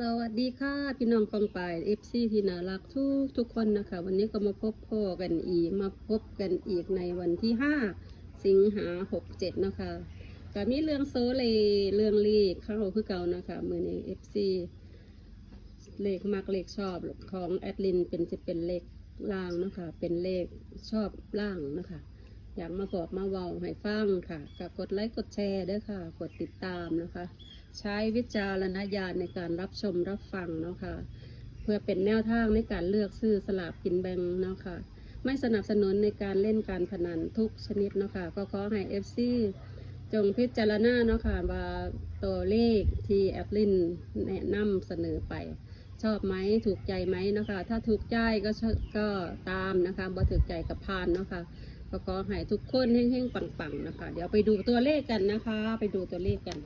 สวัสดีค่ะพี่น้องปองปายเอฟซีที่น่ารักทุกทุกคนนะคะ วันนี้ก็มาพบพ่อกันอีกมาพบกันอีกในวันที่ห้าสิงหาหกเจ็ดนะคะก็มีเรื่องโซเลเรื่องเลขเข้าคือเก่านะคะมือในเอฟซีเลขมักเลขชอบของแอดลินเป็นจะเป็นเลขล่างนะคะเป็นเลขชอบล่างนะคะ อยากมาบอกมาเว้าให้ฟังค่ะก็กดไลค์กดแชร์ด้วยค่ะ กดติดตามนะคะ ใช้วิจารณญาณในการรับชมรับฟังเนาะค่ะเพื่อเป็นแนวทางในการเลือกซื้อสลากกินแบ่งเนาะค่ะไม่สนับสนุนในการเล่นการพนันทุกชนิดเนาะค่ะก็ขอให้เอฟซีจงพิจารณาเนาะค่ะว่าตัวเลขที่แอปลินแนะนำเสนอไป ชอบไหมถูกใจไหมเนาะคะ ถ้าถูกใจก็ก็ตามนะคะบ่ถูกใจกับพานเนาะค่ะ ก็ขอให้ทุกคนเฮงๆปังๆนะคะ เดี๋ยวไปดูตัวเลขกันนะคะ ไปดูตัวเลขกัน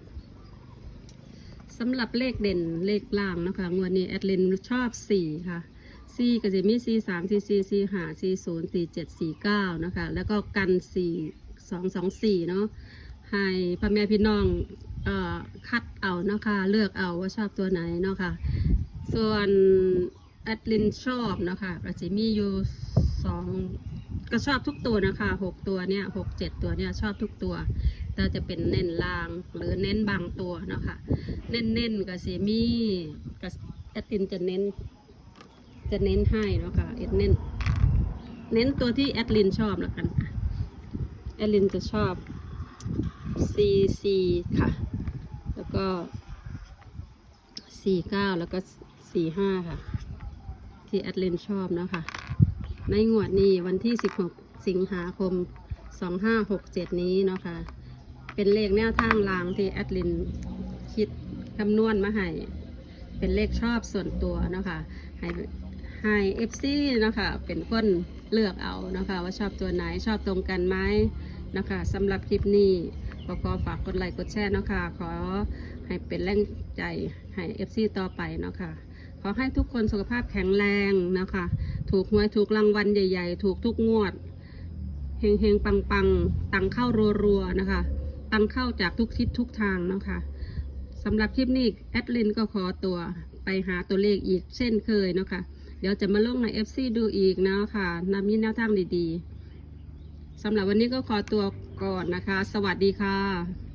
สำหรับเลขเด่นเลขล่างนะคะงวดนี้แอดลินชอบ 4 ค่ะ 4 ก็จะมี 4 3 4 4 4 5 4 0 4 7 4 9 นะคะ แล้วก็กัน 4 2 2 4 เนาะให้พ่อแม่พี่น้องเอ่อคัดเอานะคะ เลือกเอาว่าชอบตัวไหนเนาะค่ะ ส่วนแอดลินชอบนะคะก็จะมีอยู่ 2 ก็ชอบทุกตัวนะคะ6ตัวเนี่ย6 7ตัวเนี่ยชอบทุกตัว แต่จะเป็นเน้นลางหรือเน้นบางตัวเนาะคะ เน้นเน้นๆกับซีมีกับแอดตินจะเน้น จะเน้นให้เนาะค่ะเอ็ดเน้น เน้นตัวที่แอดลินชอบแล้วกันค่ะแอดลินจะชอบ CC ค่ะ แล้วก็49แล้วก็45ค่ะ ที่แอดลินชอบเนาะค่ะ ในงวดนี้วันที่ 16 สิงหาคม 2567 นี้เนาะค่ะ เป็นเลขแนวทางรางที่แอดลินคิดคำนวณมาให้ เป็นเลขชอบส่วนตัวเนาะคะให้ให้เอฟซีเนาะคะเป็นคนเลือกเอาเนาะคะว่าชอบตัวไหนชอบตรงกันไหมนะคะสำหรับคลิปนี้ก็ขอฝากกดไลค์กดแชร์เนาะคะขอให้เป็นแรงใจให้เอฟซีต่อไปเนาะคะขอให้ทุกคนสุขภาพแข็งแรงนะคะ ถูกหวยถูกรางวัลใหญ่ ๆ ถูกทุกงวดเฮงเฮงปังปังๆ ตังเข้ารัวๆนะคะตังเข้าจากทุกทิศทุกทางเนาะคะสำหรับคลิปนี้แอดลินก็ขอตัวไปหาตัวเลขอีกเช่นเคยเนาะคะเดี๋ยวจะมาลงใน FC ดูอีกเนาะคะนำมีแนวทางดีๆสำหรับวันนี้ก็ขอตัวก่อนนะคะ สวัสดีค่ะ